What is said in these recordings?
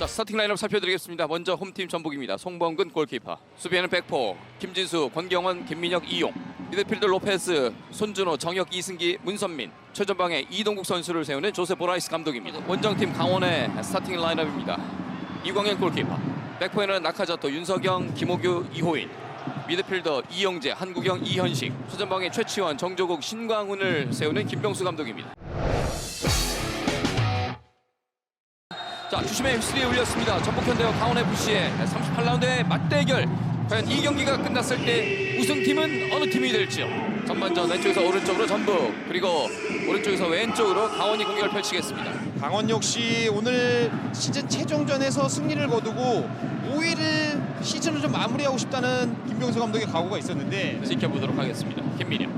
자 스타팅 라인업 살펴드리겠습니다. 먼저 홈팀 전북입니다. 송범근 골키퍼, 수비에는 백포, 김진수, 권경원, 김민혁, 이용, 미드필더 로페스, 손준호, 정혁, 이승기, 문선민, 최전방에 이동국 선수를 세우는 조세 보라이스 감독입니다. 원정팀 강원의 스타팅 라인업입니다. 이광현 골키퍼, 백포에는 나카자토, 윤석영, 김호규, 이호인, 미드필더 이영재, 한국영, 이현식, 최전방에 최치원, 정조국, 신광훈을 세우는 김병수 감독입니다. 자 주심의 휘슬이 울렸습니다. 전북현대와 강원FC의 38라운드의 맞대결. 과연 이 경기가 끝났을 때 우승팀은 어느 팀이 될지요. 전반전 왼쪽에서 오른쪽으로 전북 그리고 오른쪽에서 왼쪽으로 강원이 공격을 펼치겠습니다. 강원 역시 오늘 시즌 최종전에서 승리를 거두고 5위를 시즌을 좀 마무리하고 싶다는 김병수 감독의 각오가 있었는데 지켜보도록 하겠습니다. 김민영.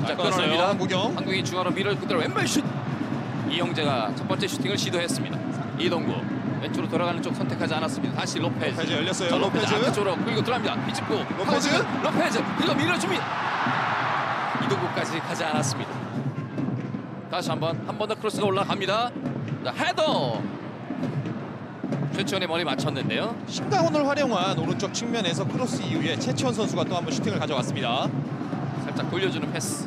자잘 끊어냅니다. 한국이 중앙으로 밀어 그대로 왼발 슛. 이영재가 첫 번째 슈팅을 시도했습니다. 이동구 왼쪽으로 돌아가는 쪽 선택하지 않았습니다. 다시 로페즈. 로페즈 열렸어요. 자, 로페즈 로페즈. 앞쪽으로 그리고 들어갑니다. 비집고 로페즈. 로페즈 그리고 밀어줍니다. 이동구까지 가지 않았습니다. 다시 한번 한 번 더 크로스가 올라갑니다. 자, 헤더. 최치원의 머리 맞췄는데요. 신강훈을 활용한 오른쪽 측면에서 크로스 이후에 최치원 선수가 또 한 번 슈팅을 가져갔습니다. 살짝 돌려주는 패스.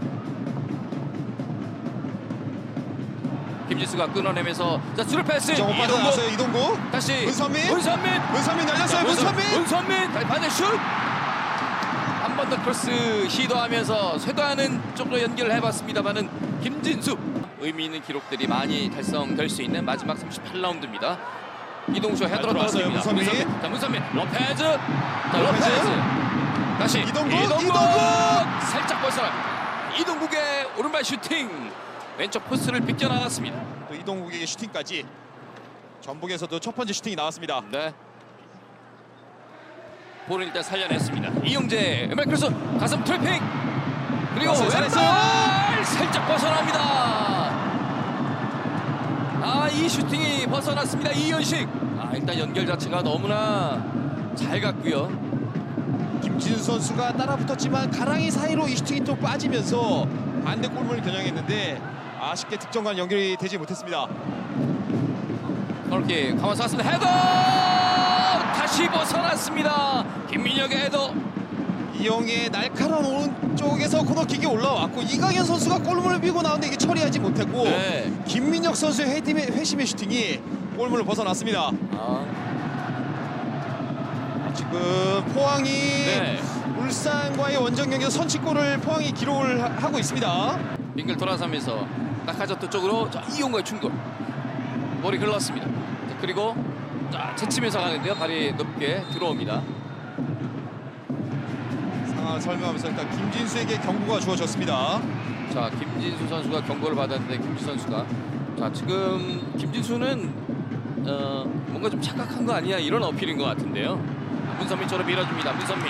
김지수가 끊어내면서 자 수루 패스 정호 이동국 빠져나왔어요. 이동구. 다시 문선민. 문선민 문선민 열렸어요. 문선민. 문선민 반대 슛 한 번 더 크로스 시도하면서 쇄도하는 쪽으로 연결을 해봤습니다만은 김진수 의미 있는 기록들이 많이 달성될 수 있는 마지막 38라운드입니다. 이동수 헤더로 들어왔어요, 떨어집니다. 문선민. 자 문선민 로페즈 자 로페즈. 다시 이동국, 이동국 이동국! 살짝 벗어나 이동국의 오른발 슈팅 왼쪽 포스를 빗겨나갔습니다. 또 이동국에게 슈팅까지. 전북에서도 첫 번째 슈팅이 나왔습니다. 네. 볼을 일단 살려냈습니다. 이용재 왼발 크로스 가슴 트래핑 그리고 왼발. 살짝 벗어납니다. 아 이 슈팅이 벗어났습니다. 이현식 아 일단 연결 자체가 너무나 잘 갔고요. 김진수 선수가 따라 붙었지만 가랑이 사이로 이 슈팅이 또 빠지면서 반대 골문을 겨냥했는데 아쉽게 득점과 연결이 되지 못했습니다. 그렇게 강원 쐈습니다. 헤더 다시 벗어났습니다. 김민혁의 헤더 이영의 날카로운 오른쪽에서 코너킥이 올라왔고 이강현 선수가 골문을 비고 나오는데 이게 처리하지 못했고 네. 김민혁 선수의 회심의, 회심의 슈팅이 골문을 벗어났습니다. 아, 지금 포항이 네. 울산과의 원정 경기에서 선취골을 포항이 기록을 하- 하고 있습니다. 빙글 돌아서면서 나카자토 쪽으로 자, 이용과의 충돌. 머리 흘렀습니다. 자, 그리고 자, 채치면서 가는데요. 발이 높게 들어옵니다. 상황을 설명하면서 일단 김진수에게 경고가 주어졌습니다. 자 김진수 선수가 경고를 받았는데 김진수 선수가 자 지금 김진수는 어, 뭔가 좀 착각한 거 아니야? 이런 어필인 것 같은데요. 문선민처럼 밀어줍니다. 문선민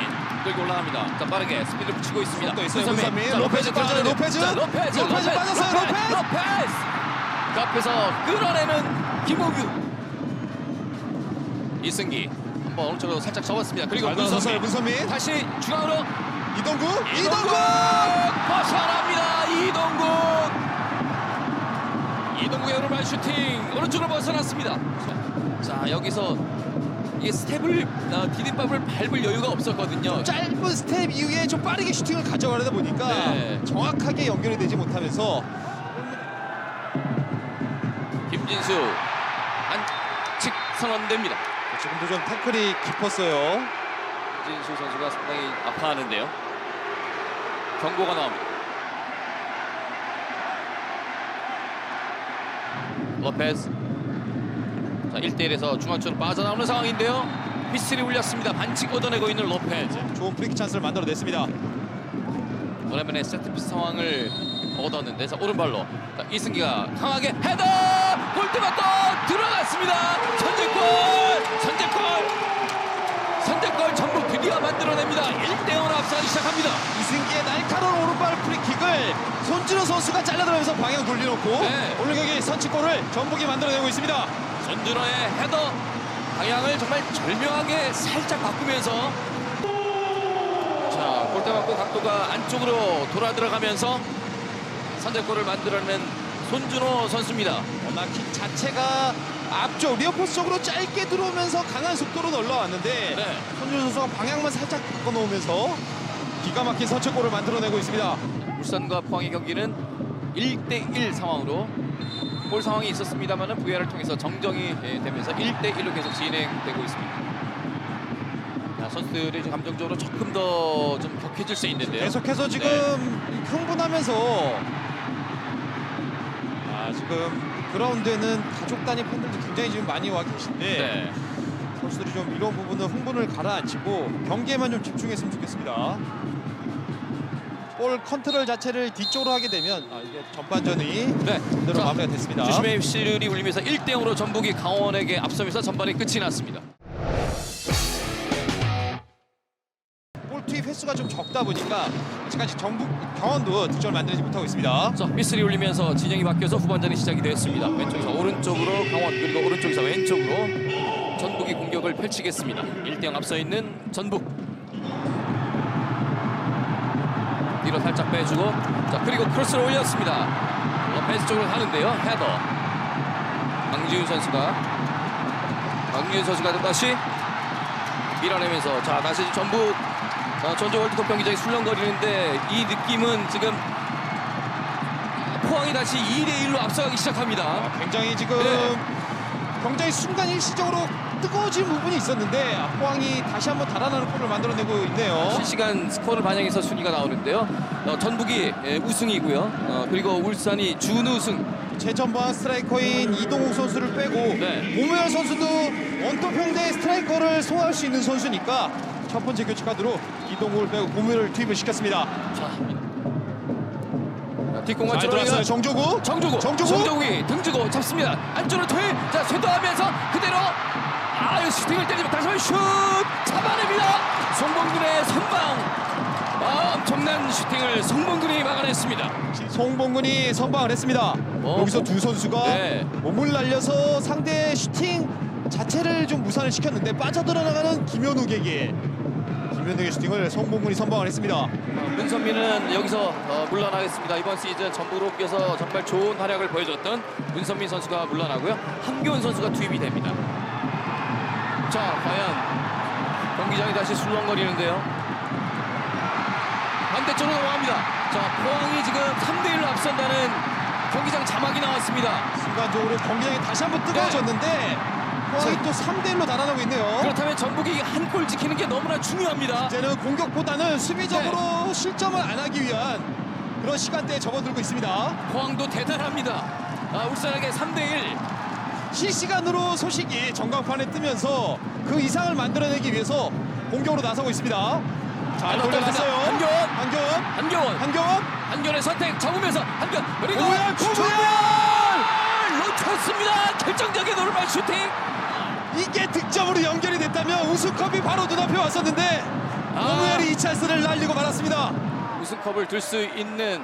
끌고 올라갑니다 자 빠르게 스피드 붙이고 있습니다 또 있어요, 문선민. 자, 로페즈 빠져요, 로페즈. 자, 로페즈 로페즈 빠졌어요, 로페즈. 로페즈 그 앞에서 끌어내는 김호규 이승기 한번 오른쪽으로 살짝 접었습니다 그리고 문선민 문선민. 다시 중앙으로 이동국, 이동국 이동국! 벗어납니다. 이동국. 이동국의 오른발 슈팅 오른쪽으로 벗어났습니다. 자 여기서 이게 스텝을 어, 디딤밥을 밟을 여유가 없었거든요. 짧은 스텝 이후에 좀 빠르게 슈팅을 가져가려다 보니까 네. 정확하게 연결이 되지 못하면서 김진수 안측 선언됩니다. 지금도 좀 태클이 깊었어요. 김진수 선수가 상당히 아파하는데요. 경고가 나옵니다. 로페즈 자 1대1에서 중앙쪽으로 빠져나오는 상황인데요. 휘슬이 울렸습니다. 반칙 얻어내고 있는 로페즈. 좋은 프리킥 찬스를 만들어냈습니다. 오랜만에 세트피스 상황을 얻었는데 자 오른발로 자, 이승기가 강하게 헤더 골대 맞고 들어갔습니다 선제골 선제골 선제골 전북 드디어 만들어냅니다 1대0 앞서기 시작합니다 이승기의 날카로운 오른발 프리킥을 손준호 선수가 잘라들어면서 방향 돌려놓고 네. 오늘 경기 선취골을 전북이 만들어내고 있습니다. 전준호의 헤더 방향을 정말 절묘하게 살짝 바꾸면서 자 골대 맞고 각도가 안쪽으로 돌아 들어가면서 선제골을 만들어낸 손준호 선수입니다 코너킥 자체가 앞쪽 리어포스 쪽으로 짧게 들어오면서 강한 속도로 올라왔는데 네. 손준 선수가 방향만 살짝 바꿔놓으면서 기가 막힌 선취골을 만들어내고 있습니다. 울산과 포항의 경기는 1대1 상황으로 골 상황이 있었습니다만 VAR을 통해서 정정이 예, 되면서 1대1로 계속 진행되고 있습니다. 자, 선수들이 지금 감정적으로 조금 더 좀 격해질 수 있는데요. 계속해서 지금 네. 흥분하면서 아 지금 그라운드에는 가족 단위 팬들도 굉장히 지금 많이 와 계신데 네. 선수들이 좀 이런 부분은 흥분을 가라앉히고 경기에만 좀 집중했으면 좋겠습니다. 볼 컨트롤 자체를 뒤쪽으로 하게 되면 아, 이게 전반전이 네. 그대로 자, 마무리가 됐습니다. 주심의 휘슬이 울리면서 1대0으로 전북이 강원에게 앞서면서 전반이 끝이 났습니다. 볼 투입 횟수가 좀 적다 보니까 아직까지 전북 강원도 득점을 만들지 못하고 있습니다. 자, 휘슬이 울리면서 진영이 바뀌어서 후반전이 시작이 되었습니다. 왼쪽에서 오른쪽으로 강원 그리고 오른쪽에서 왼쪽으로 전북이 공격을 펼치겠습니다. 1대0 앞서 있는 전북. 뒤로 살짝 빼주고 자 그리고 크로스를 올렸습니다. 로페스 쪽으로 가는데요. 헤더. 강지훈 선수가 강지훈 선수가 다시 밀어내면서 자 다시 전북 어, 전주 월드컵 경기장이 술렁거리는데 이 느낌은 지금 포항이 다시 2대 1로 앞서가기 시작합니다. 아, 굉장히 지금 네. 굉장히 순간 일시적으로 뜨거워진 부분이 있었는데 아, 포항이 다시 한번 달아나는 골을 만들어내고 있네요. 실시간 스코어를 반영해서 순위가 나오는데요. 어, 전북이 예, 우승이고요. 어, 그리고 울산이 준우승. 최전방 스트라이커인 이동욱 선수를 빼고 네. 오메열 선수도 원톱형대 스트라이커를 소화할 수 있는 선수니까 첫 번째 교체 카드로 이동욱을 빼고 고무열을 투입을 시켰습니다. 자, 자, 뒷공간 들어왔어요. 정조구. 정조구, 정조구. 정조구이 등지고 잡습니다. 안쪽으로推, 자 쇄도하면서 그대로 아, 이 슈팅을 때리면 다시 한번 슛 잡아냅니다. 송범근의 선방. 아, 엄청난 슈팅을 송범근이 막아냈습니다. 송봉근이 선방을 했습니다. 어, 여기서 뭐- 두 선수가 네. 몸을 날려서 상대 슈팅 자체를 좀 무산을 시켰는데 빠져들어나가는 김현욱에게 김현욱의 슈팅을 송봉근이 선방을 했습니다. 어, 문선민은 여기서 어, 물러나겠습니다. 이번 시즌 전북으로 옮겨서 정말 좋은 활약을 보여줬던 문선민 선수가 물러나고요. 한교훈 선수가 투입이 됩니다. 자, 과연 경기장이 다시 술렁거리는데요. 반대쪽으로 넘어갑니다. 자, 포항이 지금 3대1로 앞선다는 경기장 자막이 나왔습니다. 순간적으로 경기장이 다시 한번 뜨거워졌는데 포항이 또 3대1로 달아나고 있네요. 그렇다면 전북이 한 골 지키는 게 너무나 중요합니다. 이제는 공격보다는 수비적으로 실점을 안 하기 위한 그런 시간대에 접어들고 있습니다. 포항도 대단합니다. 아, 울산에게 3대1. 실시간으로 소식이 전광판에 뜨면서 그 이상을 만들어내기 위해서 공격으로 나서고 있습니다. 잘안 돌려놨어요. 한교원. 한교원. 한교원. 한교원. 한결의 선택 잡으면서 한결 그리고 슈팅! 고무열! 놓쳤습니다 결정적인 오른발 슈팅 이게 득점으로 연결이 됐다면 우승컵이 바로 눈앞에 왔었는데 아. 고무열이 이 찬스를 날리고 말았습니다. 우승컵을 들 수 있는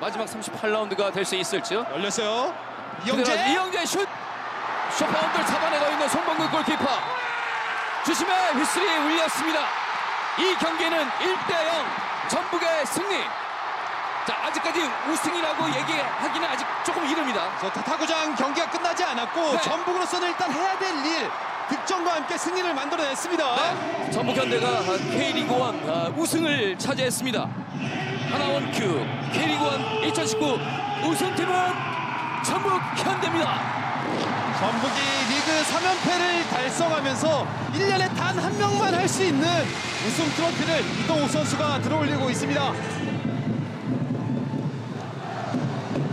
마지막 38라운드가 될 수 있을지요 열렸어요. 이영재. 이영재 슛 슈퍼운드를 잡아내고 있는 송범근 골키퍼 주심의 휘슬이 울렸습니다 이 경기는 1대0 전북의 승리 자 아직까지 우승이라고 얘기하기는 아직 조금 이릅니다 저 타타구장 경기가 끝나지 않았고 네. 전북으로서는 일단 해야 될 일 득점과 함께 승리를 만들어냈습니다. 네, 전북 현대가 K리그 1 우승을 차지했습니다. 하나원 큐 K리그 1 2019 우승팀은 전북 현대입니다. 전북이 리그 3연패를 달성하면서 1년에 단 한 명만 할 수 있는 우승 트로피를 이동욱 선수가 들어올리고 있습니다.